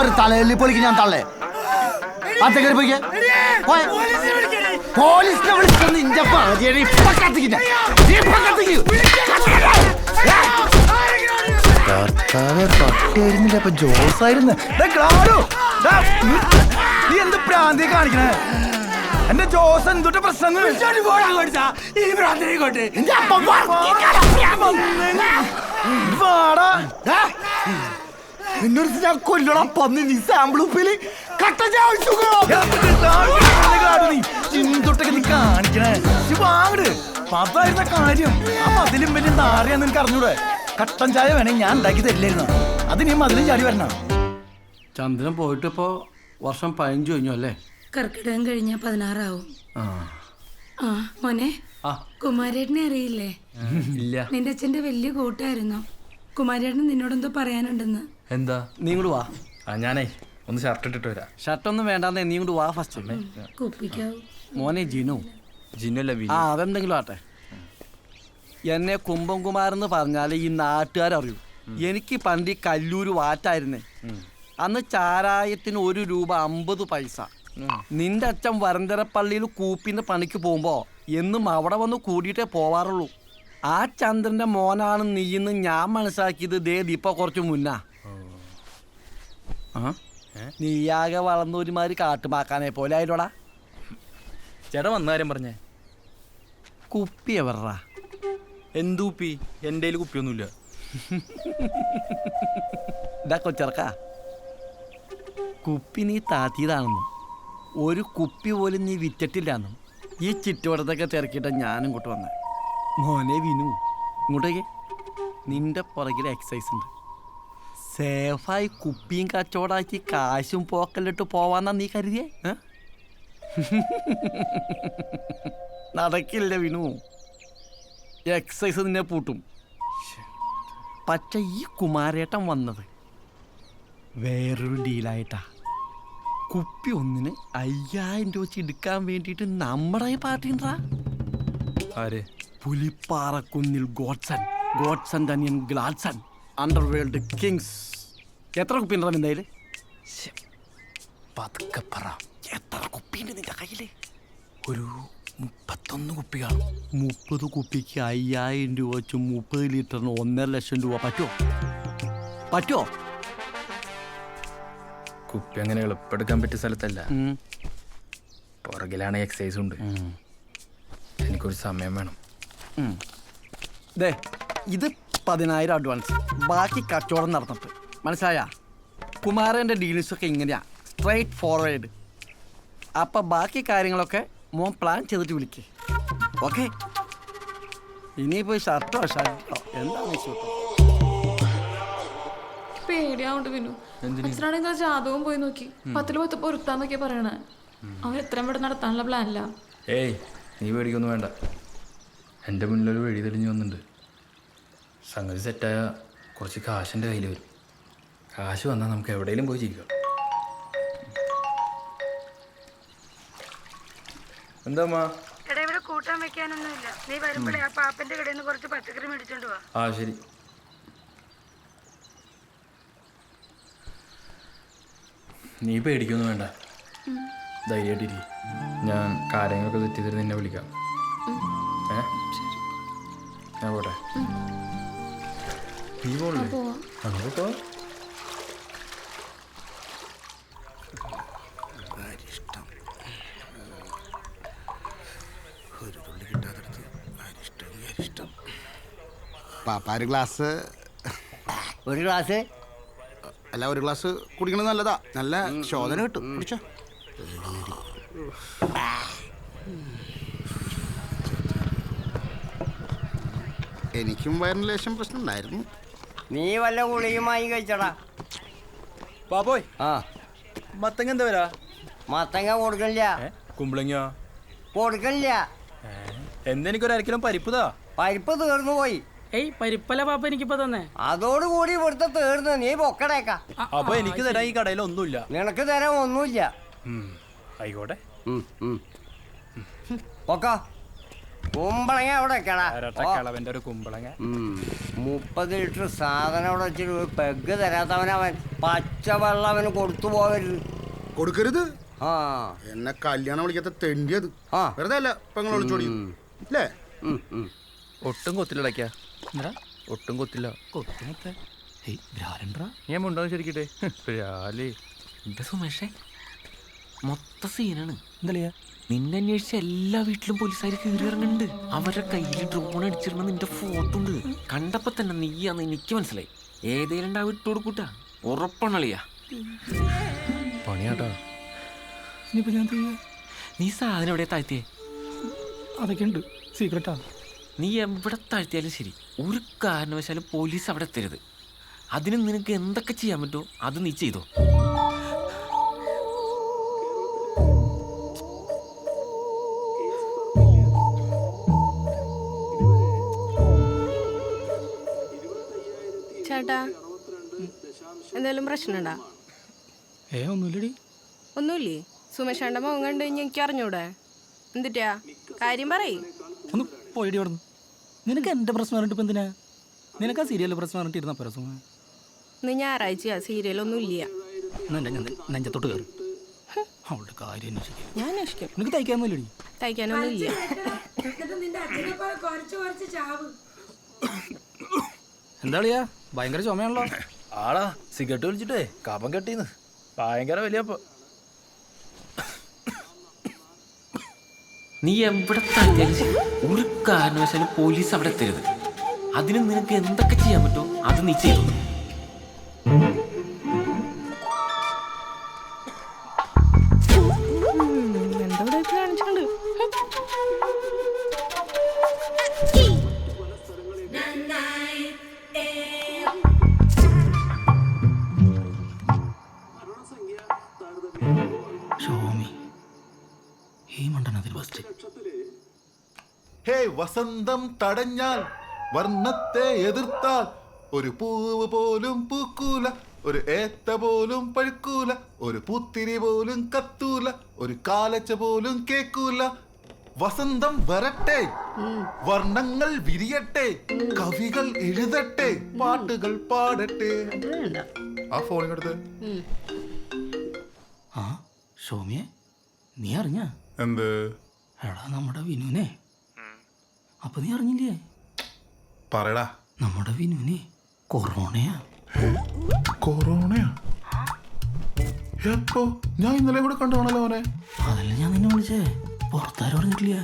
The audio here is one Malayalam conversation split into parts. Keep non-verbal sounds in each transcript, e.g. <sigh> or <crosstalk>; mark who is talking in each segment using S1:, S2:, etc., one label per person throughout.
S1: ഒരു തലയിൽ പൊളിക്ക് ഞാൻ തള്ളേ. അത്തേക്കറി പോയിക്കേ. പോയെ. പോലീസിനെ വിളിച്ചത് നിന്റെ പാതിയാണ് ഇപ്പൊ കത്തിക്കില്ല ഇപ്പൊ കത്തിക്കും കർത്താവെ പട്ടിയായിരുന്നില്ല? അപ്പൊ ജോസായിരുന്നു.
S2: നീ എന്ത് പ്രാന്തി കാണിക്കണേ? എന്റെ ജോസ് എന്തുട്ട് പ്രശ്നം വാടാ.
S1: എന്നോട് ഞാൻ കൊല്ലണം. പന്നി നീ. സാമ്പിൾ ഉപ്പിൽ കട്ട
S2: പതായിരുന്ന കാര്യം. അപ്പൊ അതിലും വലിയ നാറിയാന്ന് നിനക്ക് അറിഞ്ഞൂടെ? കട്ടൻ ചായ വേണേ ഞാൻ ഉണ്ടാക്കി തരില്ലായിരുന്നു? അത് നീ മതിലും ചാടി വരണം.
S3: ചന്ദ്രൻ പോയിട്ട് ഇപ്പോ വർഷം പതിനഞ്ചു കഴിഞ്ഞു അല്ലേ?
S4: കർക്കിടകം കഴിഞ്ഞ പതിനാറാവും.
S3: ആ.
S4: ആ മോനെ
S3: ആ.
S4: കുമാരേട്ടനെ അറിയില്ലേ?
S3: ഇല്ല.
S4: നിന്റെ അച്ഛന്റെ വലിയ കൂട്ടായിരുന്നു. കുമാരേട്ടൻ നിന്നോടെന്തോ പറയാനുണ്ടെന്ന്.
S3: എന്താ? നീ ഇങ്ങോട്ട് വാ.
S5: ആ ഞാനേ ഒന്ന് ഷർട്ട് ഇട്ടിട്ട് വരാം.
S3: ഷർട്ടൊന്നും വേണ്ടാന്നേ നീ ഇങ്ങോട്ട് വാ ഫസ്റ്റ്
S4: കുപ്പിക്കാവും.
S3: മോനെ ജിനു.
S5: ജിന്നല്ല
S3: ആ അതെന്തെങ്കിലും ആട്ടെ. എന്നെ കുംഭംകുമാർ എന്ന് പറഞ്ഞാൽ ഈ നാട്ടുകാരറിയൂ. എനിക്ക് പണ്ട് ഈ കല്ലൂര് വാറ്റായിരുന്നേ. അന്ന് ചാരായത്തിന് ഒരു രൂപ അമ്പത് പൈസ. നിന്റെ അച്ഛൻ വരന്തരപ്പള്ളിയിൽ കൂപ്പിന്റെ പണിക്ക് പോകുമ്പോ എന്നും അവിടെ വന്ന് കൂടിയിട്ടേ പോവാറുള്ളൂ. ആ ചന്ദ്രന്റെ മോനാണ് നീയെന്ന് ഞാൻ മനസ്സിലാക്കിയത് ദേ ദീപ്പ കുറച്ച് മുന്നാ? നീയാകെ വളർന്ന ഒരുമാതിരി കാട്ടുമാക്കാനെ പോലെ ആയിട്ടോടാ
S5: ചേട്ടാ വന്ന കാര്യം പറഞ്ഞേ.
S3: കുപ്പി എവറാ
S5: എന്തൂപ്പി കുപ്പി? എന്റെ കയ്യിൽ കുപ്പിയൊന്നുമില്ല. <laughs>
S3: ഇതാ കൊച്ചറക്ക. കുപ്പി നീ താത്തിയതാണെന്നും ഒരു കുപ്പി പോലും നീ വിറ്റിട്ടില്ലാന്നും ഈ ചുറ്റുവട്ടത്തൊക്കെ തിരക്കിയിട്ട് ഞാനും ഇങ്ങോട്ട് വന്നെ. മോനെ വിനു. ഇങ്ങോട്ടേക്ക്. നിന്റെ പുറകിൽ എക്സസൈസ് ഉണ്ട്. സേഫായി കുപ്പിയും കച്ചവടാക്കി കാശും പോക്കലിട്ട് പോവാന്നാ നീ കരുതിയേ? നടക്കില്ല വിനു. എക്സസൈസ് നിന്നെ പൂട്ടും. പക്ഷെ ഈ കുമാരേട്ടൻ വന്നത് വേറൊരു ഡീലായിട്ടാ കുപ്പി ഒന്നിന് അയ്യായിരം രൂപ വെച്ച് എടുക്കാൻ വേണ്ടിയിട്ട് നമ്മുടെ ഈ പാർട്ടിണ്ടാ
S5: ആര്?
S3: പുലിപ്പാറക്കുന്നിൽ ഗോഡ്സൺ ഗോഡ്സൺ തനിയൻ ഗ്ലാഡ്സൺ അണ്ടർവേൾഡ് കിങ്സ്. എത്ര കുപ്പി എന്തായാലും പതുക്കപ്പറ
S5: പതുക്കെ പറ.
S3: എത്ര കുപ്പിയുണ്ട് നിന്റെ കയ്യിൽ
S5: ഒരു മുപ്പത്തൊന്ന് കുപ്പി കാണും
S3: മുപ്പത് കുപ്പിക്ക് അയ്യായിരം രൂപ വെച്ച് മുപ്പത് ലിറ്ററിന് ഒന്നര ലക്ഷം രൂപ പറ്റുമോ പറ്റുമോ
S5: കുപ്പി അങ്ങനെ എളുപ്പെടുക്കാൻ പറ്റിയ സ്ഥലത്തല്ല. പുറകിലാണ് എക്സസൈസ് ഉണ്ട്. എനിക്കൊരു സമയം വേണം.
S3: ദേ ഇത് പതിനായിരം അഡ്വാൻസ് ബാക്കി കച്ചവടം നടന്നിട്ട്. മനസ്സിലായ? കുമാരന്റെ ഡീൽസൊക്കെ ഇങ്ങനെയാ. സ്ട്രൈറ്റ് ഫോർവേഡ് അപ്പം ബാക്കി കാര്യങ്ങളൊക്കെ മോൻ പ്ലാൻ ചെയ്തിട്ട് വിളിക്കേ. ഓക്കെ ഇനിയിപ്പോ ഷർട്ടോ ഷർട്ടോ എന്താണ്
S6: പേടിയാവുണ്ട് വിനു. അച്ഛനാണെങ്കിൽ ജാതകവും പോയി നോക്കി. പത്തിൽ പത്ത് പൊരുത്താന്നൊക്കെ പറയണേ. അവൻ എത്രയും നടത്താനുള്ള പ്ലാനില്ല
S5: ഏയ് നീ പേടിക്കൊന്നും വേണ്ട. എന്റെ മുന്നിലൊരു വഴി തെളിഞ്ഞു വന്നിട്ടുണ്ട്. സംഗതി സെറ്റായ കുറച്ച് കാശ് എന്റെ കയ്യിൽ വരും. കാശ് വന്നാൽ നമുക്ക് എവിടെയെങ്കിലും പോയി ജീവിക്കാം. എന്താ
S4: ഇവിടെ കൂട്ടാൻ വെക്കാനൊന്നുമില്ല നീ വരുമ്പോഴേ ആ പാപ്പന്റെ കടയിൽ നിന്ന് കുറച്ച് പച്ചക്കറി മേടിച്ചോണ്ട്
S5: ആ ശരി. നീ പേടിക്കൊന്നും വേണ്ട. ധൈര്യമായിട്ടിരിക്കും ഞാൻ കാര്യങ്ങളൊക്കെ തെറ്റി തരുന്ന നിന്നെ വിളിക്കാം. ഞാൻ പോട്ടെ. നീ പോണില്ലേ? അങ്ങനെ പോ
S1: പാപ്പാര് ഗ്ലാസ്.
S7: ഒരു ഗ്ലാസ്?
S1: അല്ല ഒരു ഗ്ലാസ് കുടിക്കണത് നല്ലതാ. നല്ല ശോധന കിട്ടും. കുടിച്ചോ. എനിക്കും വയറിന് ലേശം പ്രശ്നം ഉണ്ടായിരുന്നു
S7: നീ വല്ല ഗുളികയുമായി കഴിച്ചടാ.
S5: പാപ്പോയ്
S7: ആ.
S5: മത്തങ്ങ എന്താ വരാ?
S7: മത്തങ്ങ കൊടുക്കണില്ല.
S5: കുമ്പളങ്ങ
S7: കൊടുക്കണില്ല.
S5: എന്തെനിക്കൊരു അരക്കിലും പരിപ്പുതാ
S7: പരിപ്പ് തീർന്നു പോയി.
S8: ഏയ് പരിപ്പല പാപ്പ എനിക്കിപ്പോ തന്നെ.
S7: അതോടുകൂടി ഇവിടുത്തെ തീർന്നു. നീ പൊക്കടേക്ക.
S5: അപ്പൊ എനിക്ക് തരാൻ ഈ കടയിൽ ഒന്നുമില്ല.
S7: നിനക്ക് തരാൻ ഒന്നുമില്ല.
S5: ആയിക്കോട്ടെ.
S7: പൊക്ക. കുമ്പളങ്ങ അവിടെ വെക്കടാ.
S2: കളവന്റെ ഒരു കുമ്പളങ്ങ.
S7: മുപ്പത് ലിറ്റർ സാധനം അവിടെ വെച്ചിട്ട് ഒരു പെഗ് തരാത്തവനവൻ പച്ചവെള്ളം അവന് കൊടുത്തു പോകരുത്
S1: കൊടുക്കരുത്?
S7: ആ.
S1: എന്നെ കല്യാണം വിളിക്കാത്ത തെണ്ടിയത്.
S7: ആ.
S1: വെറുതെ അല്ല പെങ്ങൾ വിളിച്ചോടി അല്ലേ
S5: ഒട്ടും കൊത്തില്ല ഒട്ടും കൊത്തില്ല. ഞാൻ മുണ്ടോ ശരിക്കട്ടെ രാലേ
S9: എന്താ സുമേഷേ? മൊത്ത സീനാണ്
S2: എന്തളിയാ?
S9: നിന്നെ അന്വേഷിച്ച എല്ലാ വീട്ടിലും പോലീസുകാർ കയറി ഇറങ്ങുന്നുണ്ട് അവരുടെ കയ്യിൽ ഡ്രോൺ അടിച്ചിരുന്ന നിന്റെ ഫോട്ടോ ഉണ്ട്. കണ്ടപ്പോ തന്നെ നീയാന്ന് എനിക്ക് മനസ്സിലായി. ഏതേലും ഉണ്ടാവും ഇട്ട് കൊടുക്കൂട്ടാ. ഉറപ്പാണളിയാ
S5: പണിയാട്ടാ.
S2: ഇനിയിപ്പോ ഞാൻ ചെയ്യാ.
S9: നീ സാധനം എവിടെ താഴ്ത്തിയേ?
S2: അതൊക്കെ ഉണ്ട്. സീക്രട്ടാ
S9: നീ എവിടെ താഴ്ത്തിയാലും ശരി. ഒരു കാരണവശാലും പോലീസ് അവിടെ എത്തരുത്. അതിന് നിനക്ക് എന്തൊക്കെ ചെയ്യാൻ പറ്റുമോ അത് നീ ചെയ്തോ.
S10: എന്തെങ്കിലും പ്രശ്നമുണ്ടാ?
S2: ഏ ഒന്നുമില്ലടി.
S10: ഒന്നുമില്ലേ? സുമേഷേണ്ട മുഖം കണ്ട് കഴിഞ്ഞ് എനിക്ക് അറിഞ്ഞൂടെ? എന്തിട്ടാ? കാര്യം പറയ്.
S2: ഒന്ന് പോയിടി അവിടെ നിനക്ക് എന്റെ പ്രശ്നം പറഞ്ഞിട്ട് ഇപ്പൊ എന്തിനാ? നിനക്ക് ആ സീരിയൽ പ്രശ്നം പറഞ്ഞിട്ട് ഇരുന്ന പരസ്യം
S10: ഇന്ന് സീരിയൽ സീരിയലൊന്നും ഇല്ല
S2: എന്റെ നെഞ്ചത്തോട്ട് കയറി. അവളുടെ കാര്യം അന്വേഷിക്കും.
S10: ഞാൻ അന്വേഷിക്കും.
S2: നിനക്ക് തയ്ക്കാന്നല്ലടി
S10: തയ്ക്കാനൊന്നും ഇല്ല
S4: എന്നിട്ട് നിന്റെ അച്ഛനെ പോലെ കുറച്ച് കുറച്ച് ചാവ്.
S2: എന്താളിയാ ഭയങ്കര ചുമയാണല്ലോ.
S5: ആടാ സിഗരറ്റ് വലിച്ചിട്ടേ കപം കെട്ടീന്ന്. ഭയങ്കര വലിയ
S9: നീ എവിടെ ഒരു കാരണവശാലും പോലീസ് അവിടെ എത്തരുത് അതിന് നിനക്ക് എന്തൊക്കെ ചെയ്യാൻ പറ്റുമോ അത് നീ ചെയ്തു.
S10: കാണിച്ചിട്ടുണ്ട്?
S11: വസന്തം തടഞ്ഞാൽ വർണത്തെ എതിർത്താൽ ഒരു പൂവ് പോലും പൂക്കൂല ഒരു ഏത്ത പോലും പഴുക്കൂല ഒരു പൂത്തിരി പോലും കത്തൂല ഒരു കാലച്ച പോലും കേക്കൂല. വസന്തം വരട്ടെ വർണങ്ങൾ വിരിയട്ടെ കവികൾ എഴുതട്ടെ പാട്ടുകൾ പാടട്ടെ. ആ ഫോണിനടുത്ത്
S2: ആ സോമിയെ നീ അറിഞ്ഞ?
S11: എന്ത്?
S2: എടാ നമ്മുടെ വിനുവിനെ അപ്പൊ നീ അറിഞ്ഞില്ലേ?
S11: പറയടാ.
S2: നമ്മുടെ വിനുവിനെ കൊറോണയാ.
S11: കൊറോണയാ? എപ്പോ? ഞാൻ ഇന്നലെ ഇവിടെ കണ്ടാണല്ലോ അവനെ.
S2: അതല്ല ഞാൻ നിന്നെ വിളിച്ചേ. പുറത്താരും അറിഞ്ഞിട്ടില്ല.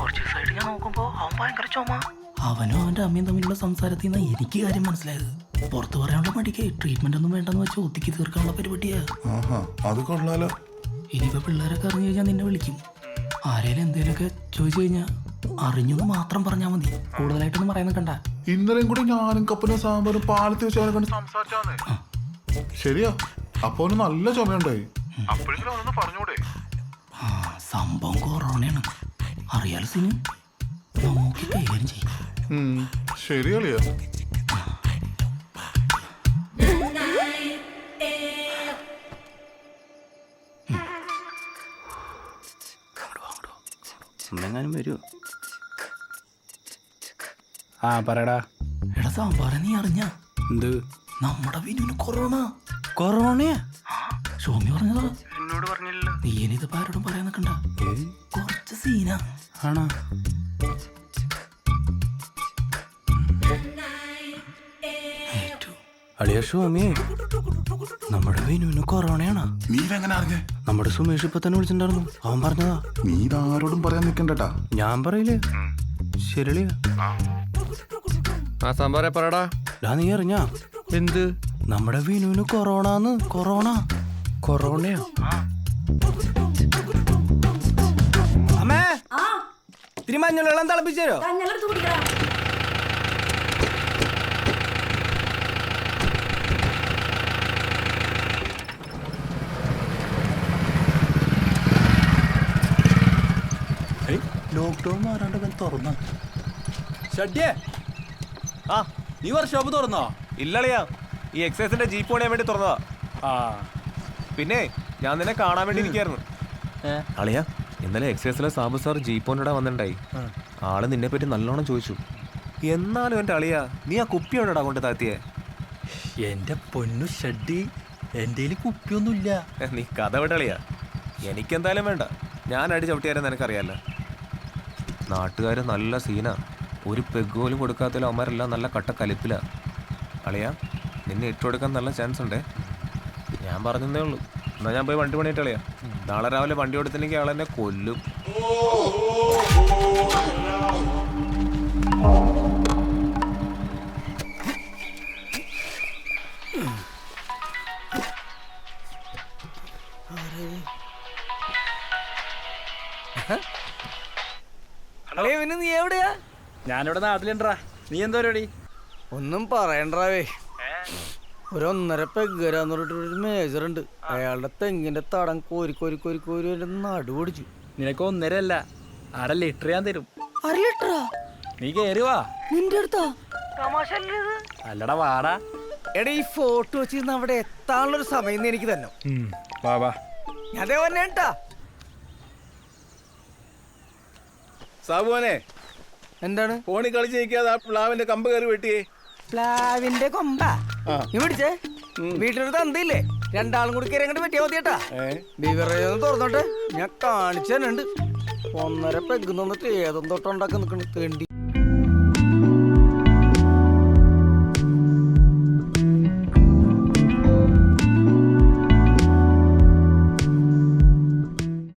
S2: കുറച്ച് ദിവസമായിട്ട് ഞാൻ നോക്കുമ്പോ അവൻ ഭയങ്കര ചുമ. അവനും അവന്റെ അമ്മയും തമ്മിലുള്ള സംസാരത്തിൽ നിന്ന് എനിക്ക് കാര്യം മനസ്സിലായത്. പുറത്ത് പറയാനുള്ള മടിക്ക് ട്രീറ്റ്മെന്റ് ഒന്നും വേണ്ടെന്ന് വെച്ച് ഒത്തിക്ക് തീർക്കാനുള്ള പരിപാടിയാ.
S11: ആഹാ അത് കൊള്ളാലോ.
S2: ഇനിയിപ്പോ പിള്ളേരൊക്കെ അറിഞ്ഞു കഴിഞ്ഞാൽ നിന്നെ വിളിക്കും. ആരേലും എന്തേലൊക്കെ ചോദിച്ചു കഴിഞ്ഞാൽ അറിഞ്ഞെന്ന് മാത്രം പറഞ്ഞാൽ മതി. കൂടുതലായിട്ടൊന്നും പറയാൻ നിൽക്കണ്ട.
S11: ഇന്നലെയും കൂടി ഞാനും കപ്പനും സാമ്പാറും പാലത്തിൽ വെച്ച് അവനെ കണ്ട് സംസാരിച്ചാന്ന്. ശരിയാ. അപ്പൊ അവന് നല്ല ചുമയുണ്ടായി. അപ്പോഴെങ്കിലും അവനൊന്ന് പറഞ്ഞൂടെ?
S2: ആ സംഭവം കൊറോണയാണ്. അറിയാലോ സിനു? നോക്കി കൈകാര്യം ചെയ്യും. വരുമോ
S5: ആ പറയടാ.
S2: എടാ സാമ്പാറ നീ അറിഞ്ഞ?
S5: എന്ത്?
S2: നമ്മുടെ വിനുവിന് കൊറോണ. കൊറോണയാ സോമി പറഞ്ഞതാ. എന്നോട് പറഞ്ഞില്ല നീ ഇനിത് ആരോടും പറയാൻ നിൽക്കണ്ട കുറച്ച് സീനാ.
S5: ആണോ. അളിയ സ്വാമിയെ
S2: നമ്മുടെ വിനുവിന് കൊറോണയാണ്?
S11: നീ എങ്ങനെ അറിഞ്ഞേ?
S2: നമ്മുടെ സുമേഷ് ഇപ്പൊ തന്നെ വിളിച്ചിട്ടുണ്ടായിരുന്നു. അവൻ പറഞ്ഞതാ.
S11: നീ ഇതാരോടും പറയാൻ നിൽക്കണ്ടട്ടാ
S2: ഞാൻ പറയില്ലേ? ശരിളിയാ
S5: ആ സാമ്പാറെ പറയടാ
S2: ഡാ നീ അറിഞ്ഞാ?
S5: എന്ത്?
S2: നമ്മുടെ വിനുവിന് കൊറോണന്ന് കൊറോണ.
S5: കൊറോണയോ.
S2: അമ്മേ! ഇത്തിരി മഞ്ഞളെല്ലാം തിളപ്പിച്ചു ലോക്ക്ഡൗൺ ലോക്ക്ഡൌൺ മാറാണ്ട് തുറന്ന.
S12: ഷഡ്യേ. ആ നീ ഷോപ്പ് തുറന്നോ? ഇല്ലളിയാ ഈ എക്സൈസിന്റെ ജീപ്പ് പണിയാൻ വേണ്ടി തുറന്നതാ. ആ. പിന്നെ ഞാൻ നിന്നെ കാണാൻ വേണ്ടി ഇരിക്കായിരുന്നു. അളിയാ ഇന്നലെ എക്സൈസിലെ സാബു സാർ ജീപ്പ് കൊണ്ടിടാൻ വന്നിട്ടുണ്ടായി. ആൾ നിന്നെ പറ്റി നല്ലോണം ചോദിച്ചു. എന്നാലും എന്റെ അളിയാ നീ ആ കുപ്പി എവിടെടാ കൊണ്ട് താത്തിയെ?
S5: എന്റെ പൊന്നു ഷഡ്ഡി എന്റെ കുപ്പിയൊന്നുമില്ല.
S12: ഏ, നീ കഥ വിടളിയാ എനിക്കെന്തായാലും വേണ്ട. ഞാൻ അടി ചവിട്ടിയാലും നിനക്കറിയാലോ. നാട്ടുകാർ നല്ല സീനാ. ഒരു പെഗ് പോലും കൊടുക്കാത്തതിൽ അവന്മാരെല്ലാം നല്ല കട്ട കലിപ്പിലാണ് അളിയാ നിന്നെ ഇട്ടുകൊടുക്കാൻ നല്ല ചാൻസ് ഉണ്ടേ. ഞാൻ പറഞ്ഞതേ ഉള്ളൂ. എന്നാൽ ഞാൻ പോയി വണ്ടി പണിയിട്ട് അളിയാ. നാളെ രാവിലെ വണ്ടി കൊടുത്തില്ലെങ്കിൽ ആളെന്നെ കൊല്ലും.
S13: നീ എവിടെയാ?
S8: ഞാനിവിടെ നാട്ടിലുണ്ടാ. നീ എന്താ പരിപാടി
S13: ഒന്നും പറയണ്ടാവേ. ഒരു ഒന്നര പെഗ്ഗരാന്ന് പറഞ്ഞിട്ട് ഒരു മേജർ ഉണ്ട് അയാളുടെ തെങ്ങിന്റെ തടം കോരി കോരി കോരി കോരി എന്റെ നടു പിടിച്ചു.
S8: നിനക്ക് ഒന്നര അല്ല അര ലിറ്റർ ഞാൻ തരും.
S13: അര ലിറ്ററാ?
S8: നീ കേറി വാ.
S13: നിന്റെ അടുത്താ?
S8: അല്ലടാ വാടാ.
S13: എടാ ഈ ഫോട്ടോ വെച്ചിരുന്ന് അവിടെ എത്താനുള്ള ഒരു സമയം എനിക്ക് തന്നെ
S8: വാ വാ.
S13: ഞാൻ അതേ പറഞ്ഞേട്ടാ
S12: സാബുവനെ
S13: എന്താണ്?
S12: ഫോണിൽ കളിച്ച് നിൽക്കാതെ ആ പ്ലാവിന്റെ കമ്പ് കയറി വെട്ടിയേ.
S13: പ്ലാവിന്റെ കൊമ്പ. ഇവിടിച്ചേ വീട്ടിലൊരു തന്തയില്ലേ രണ്ടാളും കൂടി കയറി അങ്ങോട്ട് പറ്റിയാ മതിയേട്ടാ. ബിവറേജ് ഒന്ന് തുറന്നോട്ടെ. ഞാൻ കാണിച്ചു തന്നെ ഉണ്ട് ഒന്നര പെഗ് നിന്നിട്ട് ഏതും തൊട്ടുണ്ടാക്കി നിൽക്കണ തേണ്ടി.